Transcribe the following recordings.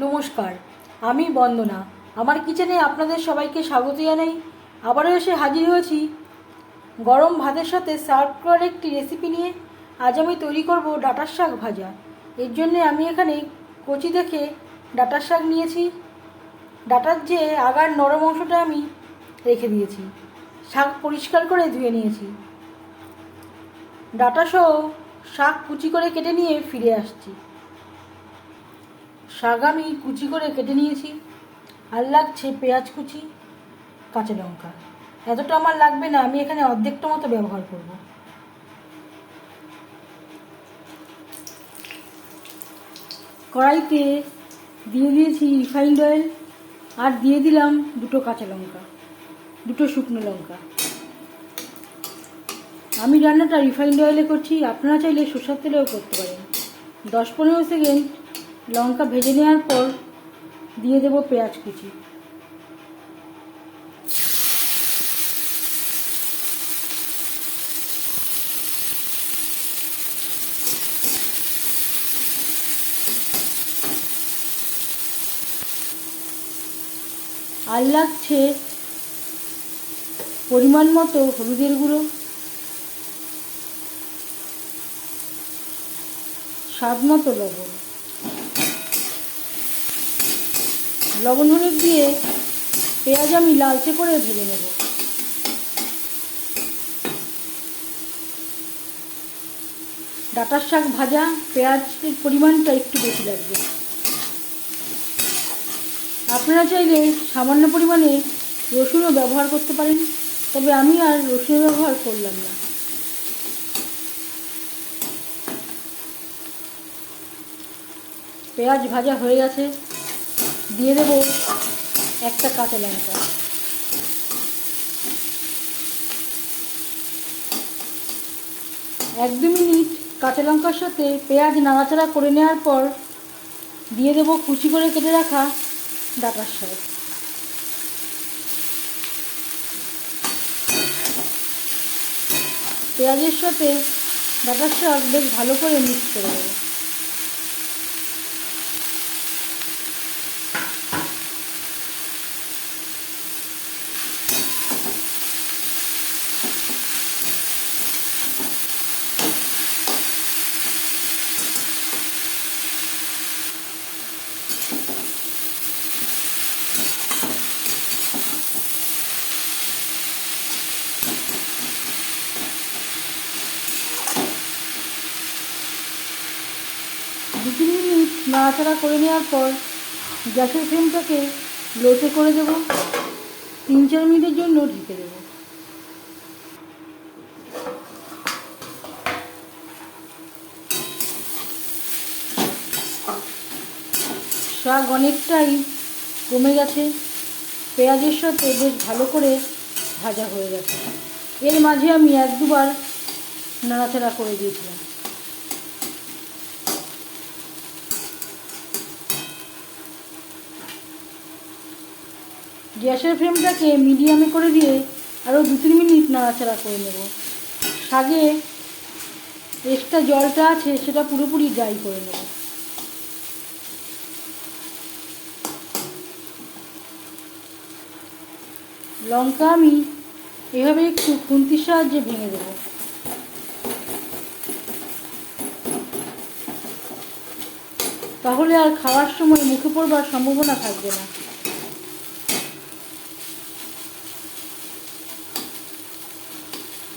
নমস্কার, আমি বন্দনা। আমার কিচেনে আপনাদের সবাইকে স্বাগত জানাই। আবারও এসে হাজির হয়েছি। গরম ভাতের সাথে সার্ভ করার একটি রেসিপি নিয়ে আজ আমি তৈরি করব ডাটার শাক ভাজা। এর জন্য আমি এখানে কচি দেখে ডাটার শাক নিয়েছি। ডাটার যে আগার নরম অংশটা আমি রেখে দিয়েছি। শাক পরিষ্কার করে ধুয়ে নিয়েছি। ডাটা সহ শাক কুচি করে কেটে নিয়ে ফিরে আসছি। শাক আমি কুচি করে কেটে নিয়েছি। আর লাগছে পেঁয়াজ কুচি, কাঁচা লঙ্কা। এতটা আমার লাগবে না, আমি এখানে অর্ধেকটা মতো ব্যবহার করব। কড়াইতে দিয়ে দিয়েছি রিফাইন্ড অয়েল, আর দিয়ে দিলাম দুটো কাঁচা লঙ্কা, দুটো শুকনো লঙ্কা। আমি রান্নাটা রিফাইন্ড অয়েলে করছি, আপনারা চাইলে সরষের তেলেও করতে পারেন। দশ পনেরো সেকেন্ড লঙ্কা ভেজে নেওয়ার পর দিয়ে দেবো পেঁয়াজ কুচি। আর লাগছে পরিমাণ মতো হলুদের গুঁড়ো, স্বাদ মতো লবণ। লবণ হলুদ দিয়ে পেঁয়াজ আমি লালচে করে ভেজে নেব। ডাটার শাক ভাজা, পেঁয়াজের পরিমাণটা একটু বেশি লাগবে। আপনারা চাইলে সামান্য পরিমাণে রসুনও ব্যবহার করতে পারেন, তবে আমি আর রসুন ব্যবহার করলাম না। পেঁয়াজ ভাজা হয়ে গেছে। দিয়ে দেবো একটা কাঁচা লঙ্কা। এক দু মিনিট কাঁচা লঙ্কার সাথে পেঁয়াজ নাড়াচাড়া করে নেওয়ার পর দিয়ে দেবো কুচি করে কেটে রাখা ডাটার শাক পেঁয়াজের সাথে ডাটার শাক বেশ ভালো করে মিক্স করে দেবো দু তিন মিনিট নাড়াচাড়া করে নেওয়ার পর গ্যাসের ফ্লেমটাকে লোতে করে দেব। তিন চার মিনিটের জন্য ঢেকে দেবো। শাক অনেকটাই কমে গেছে। পেঁয়াজের সাথে বেশ ভালো করে ভাজা হয়ে গেছে। এর মাঝে আমি এক দুবার নাড়াচাড়া করে দিয়েছিলাম। গ্যাসের ফ্লেমটাকে মিডিয়ামে করে দিয়ে আরও দু তিন মিনিট নাড়াচাড়া করে নেব। শাগে এক্সট্রা জলটা আছে সেটা পুরোপুরি ড্রাই করে নেব। লঙ্কা আমি এভাবে একটু খুন্তির সাহায্যে ভেঙে দেব। তাহলে আর খাওয়ার সময় মুখে পড়বার সম্ভাবনা থাকবে না।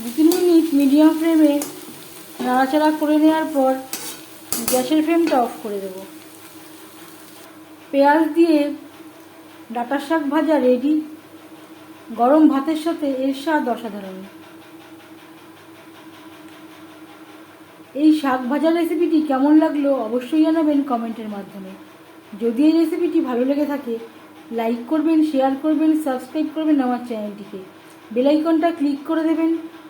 দু তিন মিনিট মিডিয়াম ফ্লেমে নাড়াচাড়া করে নেওয়ার পর গ্যাসের ফ্লেমটা অফ করে দেব। পেঁয়াজ দিয়ে ডাটার শাক ভাজা রেডি। গরম ভাতের সাথে এর স্বাদ অসাধারণ। এই শাক ভাজা রেসিপিটি কেমন লাগল অবশ্যই জানাবেন কমেন্টের মাধ্যমে। যদি এই রেসিপিটি ভালো লেগে থাকে, লাইক করবেন, শেয়ার করবেন, সাবস্ক্রাইব করবেন আমার চ্যানেলটিকে। বেলাইকনটা ক্লিক করে দেবেন।